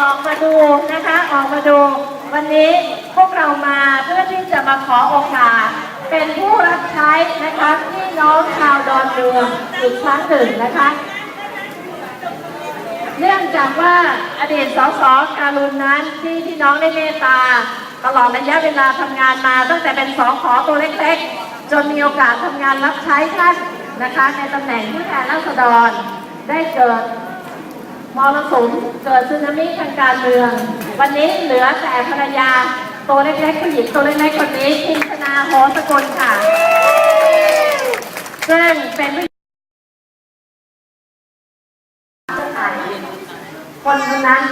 ออกมาดูนะคะออกมาดู วันนี้พวกเรามาเพื่อที่จะมาขอโอกาส เป็นผู้รับใช้นะคะพี่น้องชาวดอนเมืองอีกครั้งหนึ่งนะคะเนื่องจากว่าอดีตสสการุณนั้นที่พี่น้องได้เมตตา ตลอดระยะเวลาทำงานมาตั้งแต่เป็นสอขอตัวเล็กๆ จนมีโอกาสทำงานรับใช้ท่านนะคะ ในตำแหน่งผู้แทนราษฎรได้เกิด มรสุมเกิดสึนามิทางการเมือง วันนี้เหลือแต่ภรรยาตัวเล็กๆผู้หญิงตัวเล็กๆคนนี้พิมชนาโหสกุลค่ะซึ่งเป็นผู้คนคนนั้น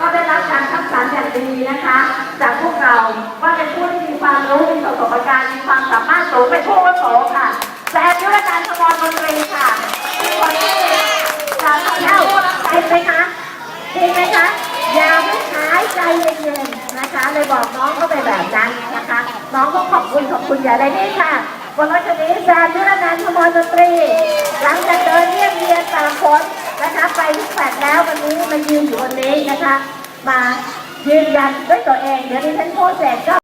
ก็ได้รับการคัดสรรอย่างดีนะคะ จากพวกเราว่าเป็นผู้ที่มีความรู้มีประสบการณ์มีความสามารถสูงเป็นผู้อาวุโสค่ะแซมยุทธการสมรมนตรีค่ะคนที่จะทำให้จริงไหมคะ จริงไหมคะอย่าไม่หายใจเย็นๆนะคะ เลยบอกน้องเขาไปแบบนั้นนะคะ น้องก็ขอบคุณขอบคุณอย่าได้นี่ค่ะบนรถคันนี้แซมยุทธการสมรมนตรี หลังจากเดินเรียบเรียนตามคนนะคะ ไปแปดแล้ววันนี้มายืนอยู่วันนี้นะคะ มายืนยันด้วยตัวเอง เดี๋ยวนี้ฉันพูดเสร็จก็